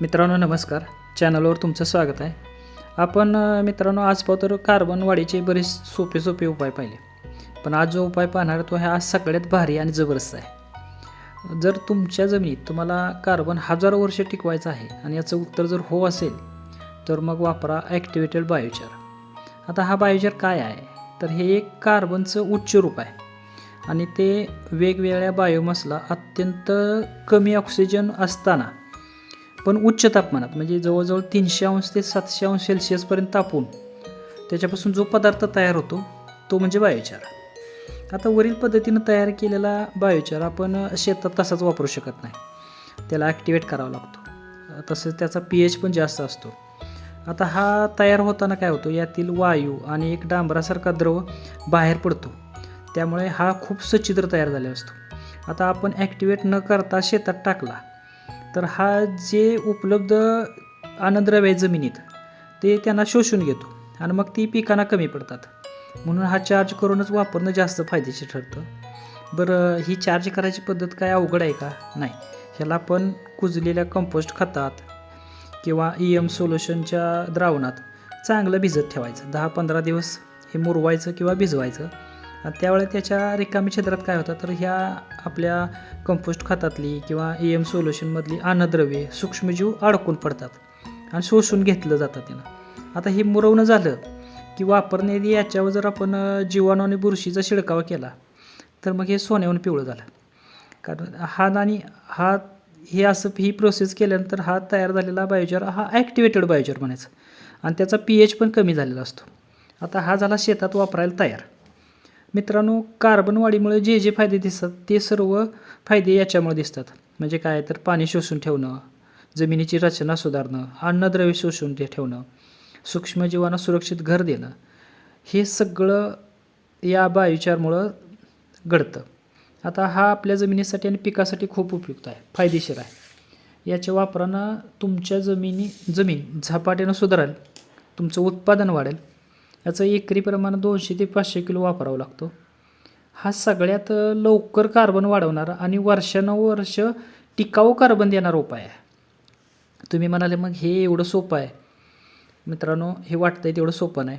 मित्रांनो नमस्कार. चॅनलवर तुमचं स्वागत आहे. आपण मित्रांनो आज तर कार्बन वाढीचे बरेच सोपे सोपे उपाय पाहिले. पण आज जो उपाय पाहणार तो हा आज सगळ्यात भारी आणि जबरदस्त आहे. जर तुमच्या जमिनीत तुम्हाला कार्बन हजारो वर्ष टिकवायचं आहे आणि याचं उत्तर जर हो असेल तर मग वापरा ॲक्टिवेटेड बायोचार. आता हा बायोचार काय आहे? तर हे एक कार्बनचं उच्च रूप आहे. आणि ते वेगवेगळ्या बायोमासला अत्यंत कमी ऑक्सिजन असताना पण उच्च तापमानात म्हणजे जवळजवळ तीनशे अंश ते सातशे अंश सेल्सिअसपर्यंत तापून त्याच्यापासून जो पदार्थ तयार होतो तो म्हणजे बायोचार. आता वरील पद्धतीनं तयार केलेला बायोचार आपण शेतात तसाच वापरू शकत नाही. त्याला ॲक्टिवेट करावा लागतो. तसंच त्याचा पी एच पण जास्त असतो. आता हा तयार होताना काय होतो यातील वायू आणि एक डांबरासारखा द्रव बाहेर पडतो. त्यामुळे हा खूप सच्छिद्र तयार झालेला असतो. आता आपण ॲक्टिवेट न करता शेतात टाकला तर हा जे उपलब्ध अन्नद्रव्य आहे जमिनीत ते त्यांना शोषून घेतो आणि मग ती पिकांना कमी पडतात. म्हणून हा चार्ज करूनच वापरणं जास्त फायदेशीर ठरतं. बरं ही चार्ज करायची पद्धत काय अवघड आहे का? नाही. ह्याला आपण कुजलेल्या कंपोस्ट खतात किंवा ई एम सोल्युशनच्या द्रावणात चांगलं भिजत ठेवायचं. दहा पंधरा दिवस हे मुरवायचं किंवा भिजवायचं. त्यावेळी त्याच्या रिकामी क्षेत्रात काय होतं? तर ह्या आपल्या कंपोस्ट खतातली किंवा ए एम सोल्युशनमधली अन्नद्रव्ये सूक्ष्मजीव अडकून पडतात आणि शोषून घेतलं जातं त्यानं आता हे मुरवणं झालं की वापरणे याच्यावर जर आपण जीवाणू आणि बुरशीचा शिडकावा केला तर मग हे सोन्याहून पिवळं झालं. कारण हा आणि हा हे असं ही प्रोसेस केल्यानंतर हा तयार झालेला बायोचार हा ॲक्टिवेटेड बायोचार म्हणायचा. आणि त्याचा पी एच पण कमी झालेला असतो. आता हा झाला शेतात वापरायला तयार. मित्रांनो कार्बन वाढीमुळे जे जे फायदे दिसतात ते सर्व फायदे याच्यामुळे दिसतात. म्हणजे काय? तर पाणी शोषून ठेवणं जमिनीची रचना सुधारणं अन्नद्रव्य शोषून ते ठेवणं सूक्ष्मजीवांना सुरक्षित घर देणं हे सगळं या बायोचारमुळं घडतं. आता हा आपल्या जमिनीसाठी आणि पिकासाठी खूप उपयुक्त आहे फायदेशीर आहे. याच्या वापरानं तुमच्या जमिनी जमीन झपाट्यानं सुधारेल तुमचं उत्पादन वाढेल याचं एकरी प्रमाण दोनशे ते पाचशे किलो वापरावं लागतो. हा सगळ्यात लवकर कार्बन वाढवणारा आणि वर्षानुवर्ष टिकाऊ कार्बन देणारा उपाय आहे. तुम्ही म्हणाले मग हे एवढं सोपं आहे. मित्रांनो हे वाटतंय तेवढं सोपं नाही.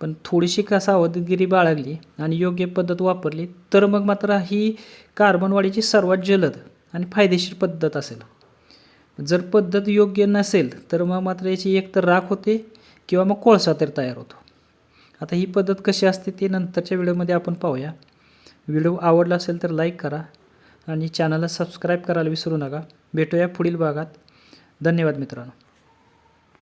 पण थोडीशी का सावधगिरी बाळगली आणि योग्य पद्धत वापरली तर मग मात्र ही कार्बन वाढीची सर्वात जलद आणि फायदेशीर पद्धत असेल. जर पद्धत योग्य नसेल तर मग मात्र याची एक तर राख होते किंवा मग कोळसा तर तयार होतो. आता ही पद्धत कशी असते ते नंतरच्या व्हिडिओमध्ये आपण पाहूया. व्हिडिओ आवडला असेल तर लाईक करा आणि चॅनलला सबस्क्राईब करायला विसरू नका. भेटूया पुढील भागात. धन्यवाद मित्रांनो.